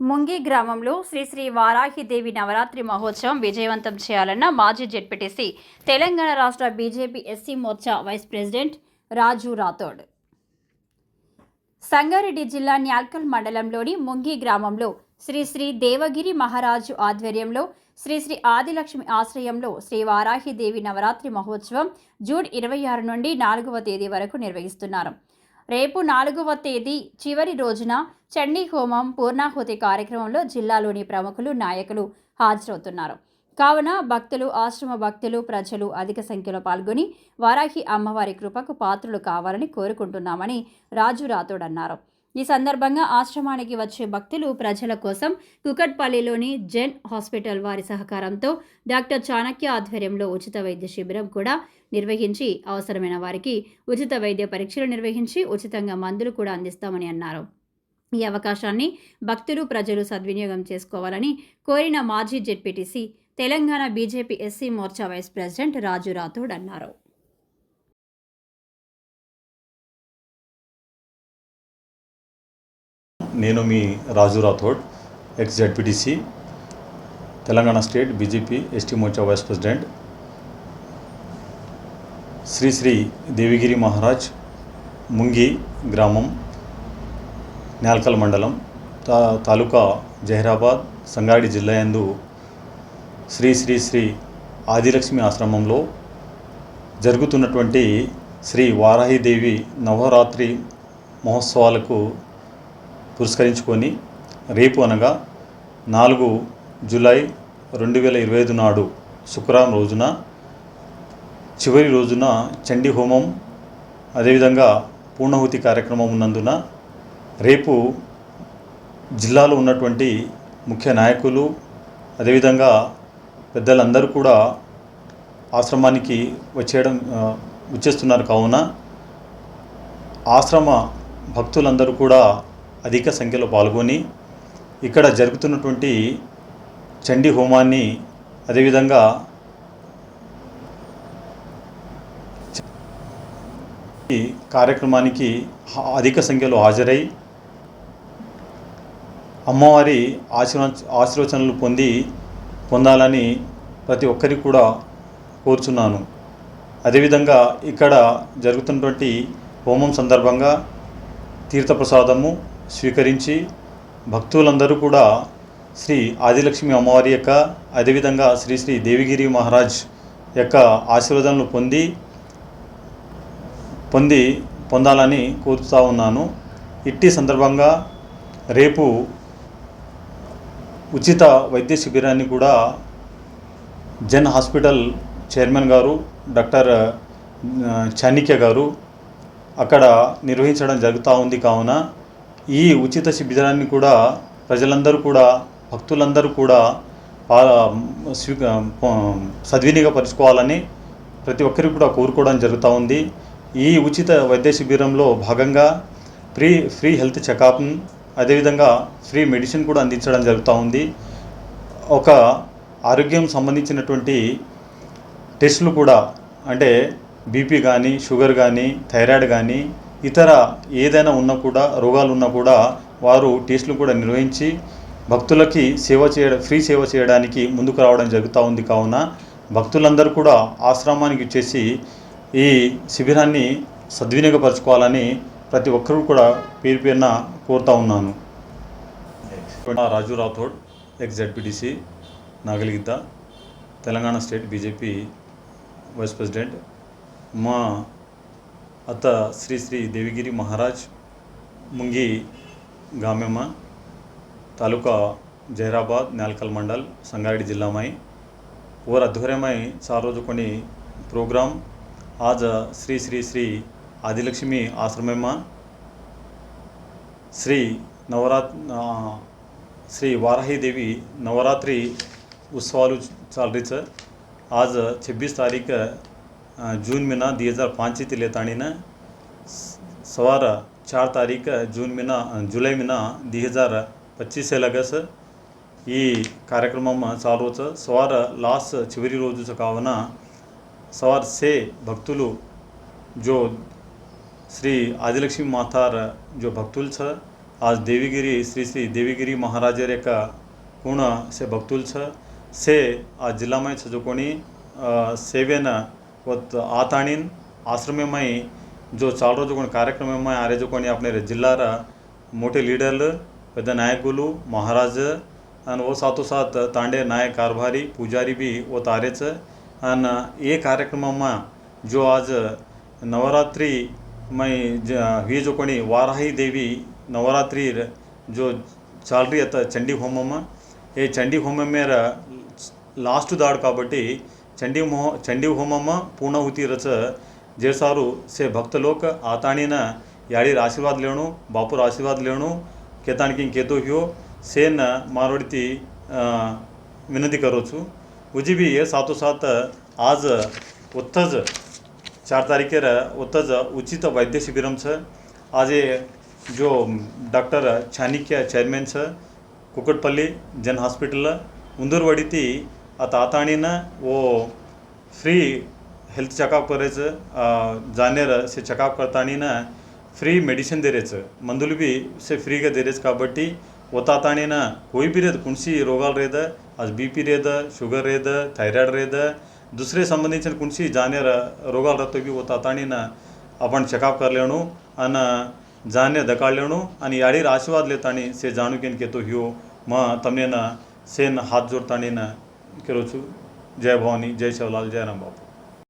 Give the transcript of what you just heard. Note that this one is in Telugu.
ముంగి గ్రామంలో శ్రీ శ్రీ వారాహిదేవి నవరాత్రి మహోత్సవం విజయవంతం చేయాలన్న మాజీ జెడ్పీటీసీ తెలంగాణ రాష్ట్ర BJP SC Morcha vice president Raju Rathod. Sangareddy జిల్లా న్యాల్కల్ మండలంలోని ముంగి గ్రామంలో శ్రీ శ్రీ దేవగిరి మహారాజు ఆధ్వర్యంలో శ్రీ శ్రీ ఆదిలక్ష్మి ఆశ్రయంలో శ్రీ వారాహిదేవి నవరాత్రి మహోత్సవం జూన్ ఇరవై ఆరు నుండి నాలుగవ తేదీ వరకు నిర్వహిస్తున్నారు. రేపు నాలుగవ తేదీ చివరి రోజున చండీ హోమం పూర్ణాహుతి కార్యక్రమంలో జిల్లాలోని ప్రముఖులు నాయకులు హాజరవుతున్నారు. కావున భక్తులు ఆశ్రమ భక్తులు ప్రజలు అధిక సంఖ్యలో పాల్గొని వారాహి అమ్మవారి కృపకు పాత్రులు కావాలని కోరుకుంటున్నామని రాజు రాథోడ్ అన్నారు. ఈ సందర్భంగా ఆశ్రమానికి వచ్చే భక్తులు ప్రజల కోసం కుకట్పల్లిలోని జెన్ హాస్పిటల్ వారి సహకారంతో డాక్టర్ చాణక్య ఆధ్వర్యంలో ఉచిత వైద్య శిబిరం కూడా నిర్వహించి అవసరమైన వారికి ఉచిత వైద్య పరీక్షలు నిర్వహించి ఉచితంగా మందులు కూడా అందిస్తామని అన్నారు. ఈ అవకాశాన్ని భక్తులు ప్రజలు సద్వినియోగం చేసుకోవాలని కోరిన మాజీ ZPTC Telangana BJP SC Morcha vice president Raju Rathod అన్నారు. నేను మీ Raju Rathod ex ZPTC Telangana state BJP ST Morcha vice president Shri Shri Devigiri Maharaj Mungi గ్రామం న్యాల్కల్ మండలం తా తాలూకా జహీరాబాద్ సంగారెడ్డి జిల్లా యందు శ్రీ శ్రీ శ్రీ ఆదిలక్ష్మి ఆశ్రమంలో జరుగుతున్నటువంటి శ్రీ వారాహిదేవి నవరాత్రి మహోత్సవాలకు పురస్కరించుకొని రేపు అనగా నాలుగు జూలై రెండు వేల ఇరవై ఐదు నాడు శుక్రవారం రోజున చివరి రోజున చండీ హోమం అదేవిధంగా పూర్ణాహుతి కార్యక్రమం ఉన్నందున రేపు జిల్లాలో ఉన్నటువంటి ముఖ్య నాయకులు అదేవిధంగా పెద్దలందరూ కూడా ఆశ్రమానికి వచ్చేయడం వచ్చేస్తున్నారు కావున ఆశ్రమ భక్తులందరూ కూడా అధిక సంఖ్యలో పాల్గొని ఇక్కడ జరుగుతున్నటువంటి చండీ హోమాన్ని అదేవిధంగా ఈ కార్యక్రమానికి అధిక సంఖ్యలో హాజరై అమ్మవారి ఆశీర్వ ఆశీర్వచనలు పొంది పొందాలని ప్రతి ఒక్కరికి కూడా కోరుచున్నాను. అదేవిధంగా ఇక్కడ జరుగుతున్నటువంటి హోమం సందర్భంగా తీర్థప్రసాదము స్వీకరించి భక్తులందరూ కూడా శ్రీ ఆదిలక్ష్మి అమ్మవారి యొక్క అదేవిధంగా శ్రీ శ్రీ దేవిగిరి మహారాజ్ యొక్క ఆశీర్వాదాలను పొంది పొంది పొందాలని కోరుతూ ఉన్నాను. ఇట్టి సందర్భంగా రేపు ఉచిత వైద్య శిబిరాన్ని కూడా Jan hospital chairman garu doctor Chanakya garu అక్కడ నిర్వహించడం జరుగుతూ ఉంది కావున ఈ ఉచిత శిబిరాన్ని కూడా ప్రజలందరూ కూడా భక్తులందరూ కూడా సద్వినియోగపరుచుకోవాలని ప్రతి ఒక్కరికి కూడా కోరుకోవడం జరుగుతూ ఉంది. ఈ ఉచిత వైద్య శిబిరంలో భాగంగా ఫ్రీ ఫ్రీ హెల్త్ చెకప్ అదేవిధంగా ఫ్రీ మెడిసిన్ కూడా అందించడం జరుగుతూ ఉంది. ఒక ఆరోగ్యం సంబంధించినటువంటి టెస్టులు కూడా అంటే బీపీ కానీ షుగర్ కానీ థైరాయిడ్ కానీ ఇతర ఏదైనా ఉన్నా కూడా రోగాలు ఉన్నా కూడా వారు టెస్టులు కూడా నిర్వహించి భక్తులకి సేవ చేయడం ఫ్రీ సేవ చేయడానికి ముందుకు రావడం జరుగుతూ ఉంది కావున భక్తులందరూ కూడా ఆశ్రమానికి వచ్చేసి ఈ శిబిరాన్ని సద్వినియోగపరచుకోవాలని ప్రతి ఒక్కరూ కూడా పేరు పేరున కోరుతా ఉన్నాను. Raju Rathod ex ZPTC Nagaligidda Telangana state BJP vice president మా అత్త శ్రీ శ్రీ దేవిగిరి మహారాజ్ ముంగి गामे तालुका जहराबाद न्यालकल मंडल संगारेड्डी जिला में और अध्वर्य में चार रोज को प्रोग्राम आज श्री श्री श्री आदिलक्ष्मी आश्रम में श्री नवरात आ, श्री वाराही जून महीना दो हज़ार पाँच तिले ताणी ने। सवार चार तारीख, जून महीना जुलाई महीना दो हज़ार पच्चीस लगस ही कार्यक्रम में चालू सवार लास्ट छिवरी रोज सकावना सवार से भक्त जो श्री आदिलक्ष्मी माथार जो भक्तुल छ, आज देवीगिरी, श्री श्री देवीगिरी महाराज रे का कुण से भक्तुल छ। से आज जिला में छ जो कोणी सेवेन ಇವತ್ತು ಆತಾಣಿನ ಆಶ್ರಮಮೈ ಜೋ ಚಾಲ್ರೋಜುಕೊಂಡು ಕಾರ್ಯಕ್ರಮಮೈ ಆರೇಜುకొని ಅಪನೆ ಜಿಲ್ಲಾರ ಮೋಟೆ ಲೀಡರ್ಲು పెద్ద నాయకులు మహారాజు आणि व साथोसाथ तांडे नायक कारभारी पुजारी बी व तारेचं आणि ए कार्यक्रममा जो आज नवरात्री मै ज ही जो कोणी वाराही देवी नवरात्री जो चाल रही चंडी होमम ए चंडी होममेर लास्ट दाड काबट्टी चंडी मोह चंडी ಚಂಡೀಮೋ पूर्ण ಹೋಮಮ್ಮ रच ರಚ ಜೇಸಾರು से भक्त लोक आताणीन याळीर आशीर्वाद लेवणू बापूर आशीर्वाद लेवणू केताणकीन केतो ह्यो सेन मारोडती विनंती करोचू। उजी बी हे सातो सात आज उत्थज चार तारीके र उत्तज उचित वैद्य शिबिरम छ। आज जो डॉक्टर छानिक्य चेयरमैन छ कुकटपल्ली जन हॉस्पिटल उंदुरवाडी ती ಆ ತಾತಾಣಿನ ಓ फ्री हेल्थ चेकअप करायचं जानेर से चेकअप करताना फ्री मेडिसिन देरेचं मंदुलबी से फ्री का देरेच काबट्टी. वता ताणीना कोई भी रेद कुणसी रोगाल रेद आज बी पी रेद शुगर रेद थायरॉइड रेद दुसरे संबंधीचे कुणसी जानेर रोगाल राहतो बी वता ताणीना आपण चेकअप करलेणू आणि जाणे दकाळलेणू आणि याडीर आशीर्वाद लेताणी से जाणूकेन केतो ह्यो. म तमनेना सेन हात जोडताणीना ఈరోజు జయ భవాని జయ శివలాల్ జయరాం బాబు